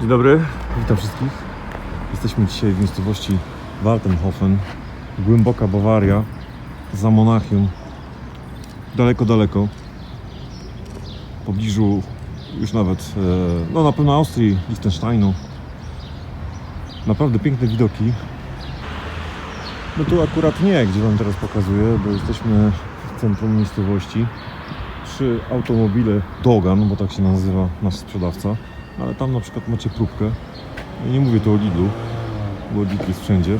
Dzień dobry, witam wszystkich. Jesteśmy dzisiaj w miejscowości Waltenhofen, głęboka Bawaria, za Monachium, daleko, daleko. W pobliżu już nawet, e, no na pewno Austrii, Liechtensteinu. Naprawdę piękne widoki. No tu akurat nie, gdzie Wam teraz pokazuję, bo jesteśmy w centrum miejscowości przy automobile Dogan, bo tak się nazywa nasz sprzedawca. Ale tam na przykład macie próbkę. Ja nie mówię tu o Lidlu, bo Lidl jest wszędzie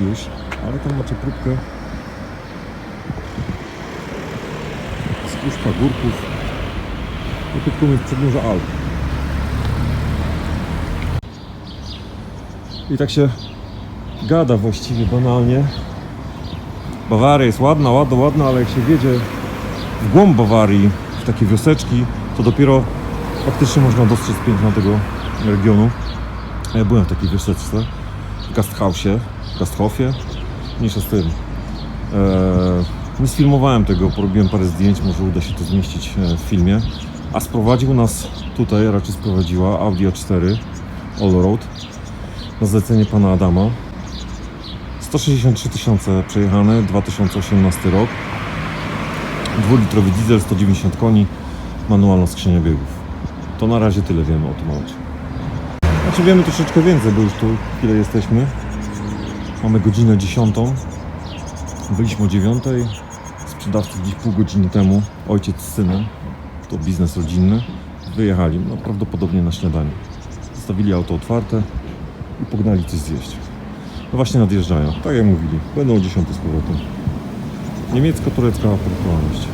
już, ale tam macie próbkę z Puszcza Górków. Krótko mówiąc przedmurza Alp. I tak się gada właściwie banalnie. Bawaria jest ładna, ładna, ładna, ale jak się wiedzie w głąb Bawarii, w takie wioseczki, to dopiero faktycznie można dostrzec piękno tego regionu. Ja byłem w takiej wioseczce, w Gasthausie, Gasthofie, mniejsza z tym. Eee, nie sfilmowałem tego, porobiłem parę zdjęć, może uda się to zmieścić e, w filmie. A sprowadził nas tutaj, raczej sprowadziła Audi A4 Allroad na zlecenie pana Adama. 163 tysiące przejechane, 2018 rok. Dwulitrowy diesel, 190 koni, manualna skrzynia biegów. To na razie tyle wiemy o tym aucie. Znaczy wiemy troszeczkę więcej, bo już tu chwilę jesteśmy. Mamy godzinę 10. Byliśmy o 9. Sprzedawcy gdzieś pół godziny temu, ojciec z synem, to biznes rodzinny, wyjechali, no prawdopodobnie na śniadanie. Zostawili auto otwarte i pognali coś zjeść. No właśnie nadjeżdżają, tak jak mówili, będą o 10 z powrotem. Niemiecko-turecka punktualność.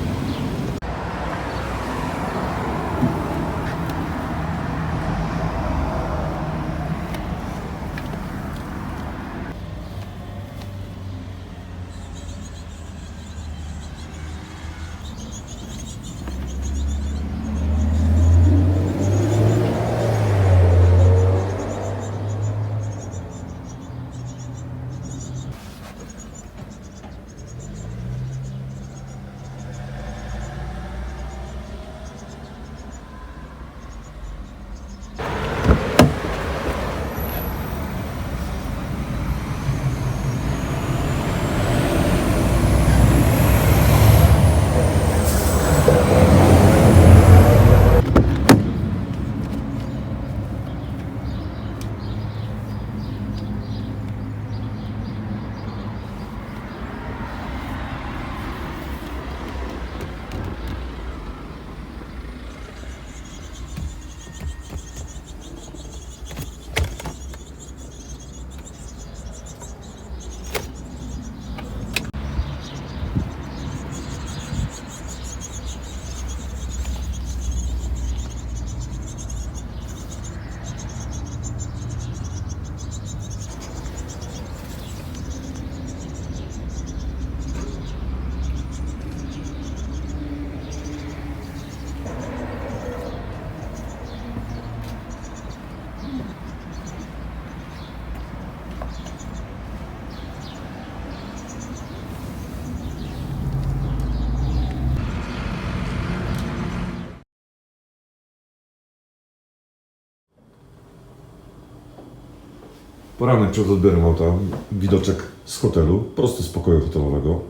Poranek przed odbiorem auta, widoczek z hotelu, prosty z pokoju hotelowego.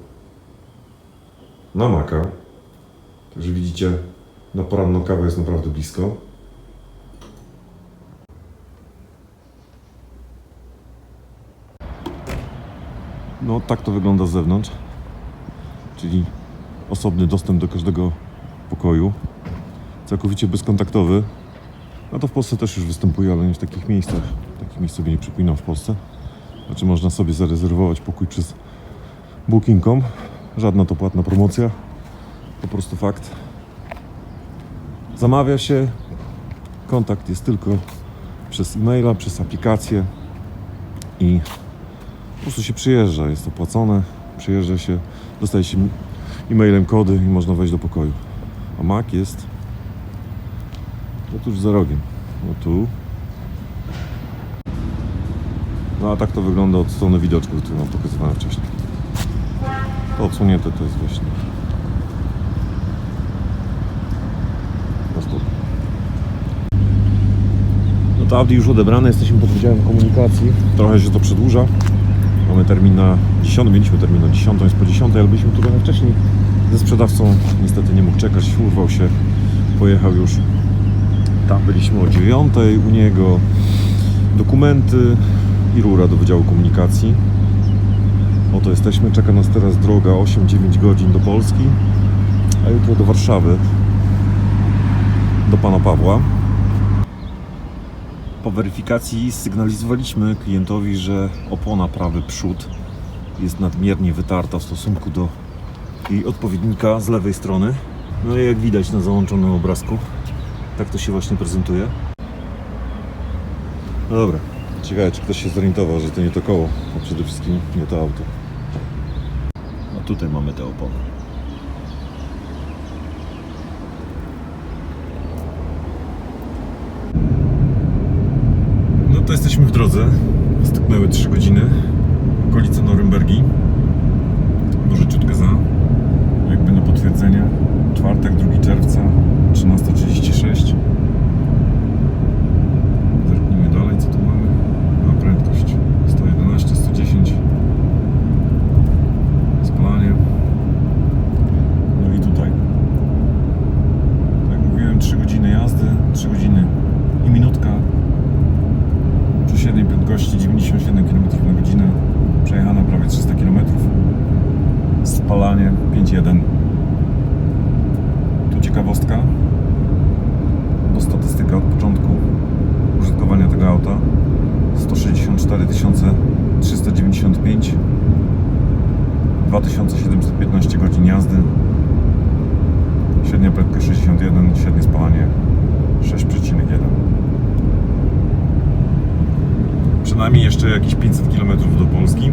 Na maka. Także widzicie, na poranną kawę jest naprawdę blisko. No tak to wygląda z zewnątrz. Czyli osobny dostęp do każdego pokoju. Całkowicie bezkontaktowy. No to w Polsce też już występuje, ale nie w takich miejscach. Miejsc sobie nie przypominam w Polsce. Znaczy można sobie zarezerwować pokój przez Booking.com. Żadna to płatna promocja. Po prostu fakt. Zamawia się. Kontakt jest tylko przez e-maila, przez aplikację i po prostu się przyjeżdża. Jest opłacone. Przyjeżdża się, dostaje się e-mailem kody i można wejść do pokoju. A Mac jest no tuż za rogiem. No tu. No a tak to wygląda od strony widoczku, który wam pokazywałem wcześniej. To odsłonięte to jest właśnie. No to Audi już odebrane, jesteśmy pod wydziałem komunikacji. Trochę się to przedłuża. Mamy termin na 10, mieliśmy termin na 10, jest po 10, ale byliśmy tu wcześniej ze sprzedawcą. Niestety nie mógł czekać, urwał się, pojechał już. Tam byliśmy o 9 u niego. Dokumenty rura do Wydziału Komunikacji. Oto jesteśmy, czeka nas teraz droga 8-9 godzin do Polski, a jutro do Warszawy, do Pana Pawła. Po weryfikacji sygnalizowaliśmy klientowi, że opona prawy przód jest nadmiernie wytarta w stosunku do jej odpowiednika z lewej strony. No i jak widać na załączonym obrazku, tak to się właśnie prezentuje. No dobra, ciekawe czy ktoś się zorientował, że to nie to koło, a przede wszystkim nie to auto. A tutaj mamy te opony. No to jesteśmy w drodze. Styknęły 3 godziny. Okolice Norymbergi. Może ciutkę za. Jakby na potwierdzenie. Czwartek, 2 czerwca, 13.36. Zerknijmy dalej, co tu mamy. Na prędkość 111, 110. Spalanie. No i tutaj. Tak jak mówiłem, 3 godziny jazdy, 3 godziny i minutka przy średniej prędkości 97 km na godzinę, przejechane prawie 300 km, spalanie 5.1. Tu ciekawostka, bo statystyka od początku użytkowania tego auta. 164 395 2715 godzin jazdy. Średnia prędkość 61, średnie spalanie 6,1 Przynajmniej jeszcze jakieś 500 km do Polski.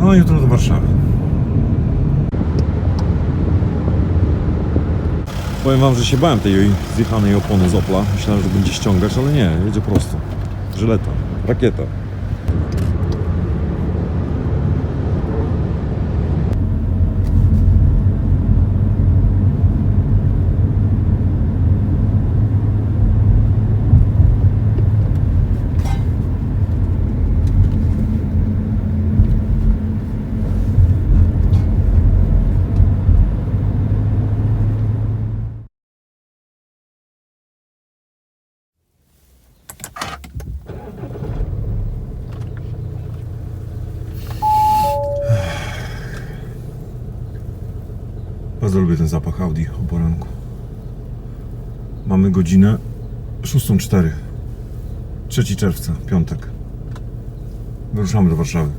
No i jutro do Warszawy. Powiem Wam, że się bałem tej zjechanej opony z Opla. Myślałem, że będzie ściągać, ale nie, jedzie prosto. Żyleta, rakieta. Bardzo lubię ten zapach Audi o poranku. Mamy godzinę 6.04. 3 czerwca, piątek. Wyruszamy do Warszawy.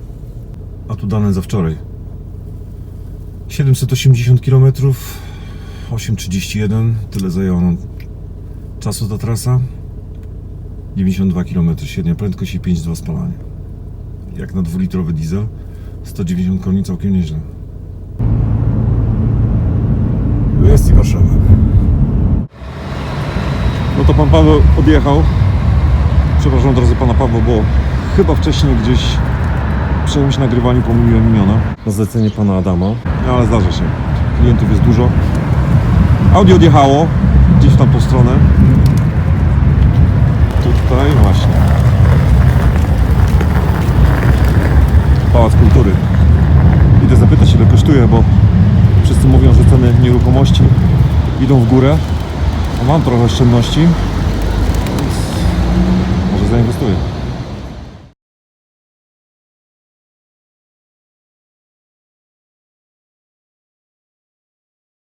A tu dane za wczoraj. 780 km, 8.31, tyle zajęła nam czasu ta trasa. 92 km średnia prędkość i 5,2 spalanie. Jak na dwulitrowy diesel, 190 koni całkiem nieźle. Jest i Warszawa. No to pan Paweł odjechał. Przepraszam drodzy pana Pawła, bo chyba wcześniej gdzieś przy czymś nagrywaniu pomyliłem imiona. Na zlecenie pana Adama. No ale zdarza się. Klientów jest dużo. Audi odjechało gdzieś w tamtą stronę. Tutaj właśnie. Pałac Kultury. Idę zapytać ile kosztuje, bo wszyscy mówią, że ceny nieruchomości idą w górę. Mam trochę oszczędności, więc może zainwestuję.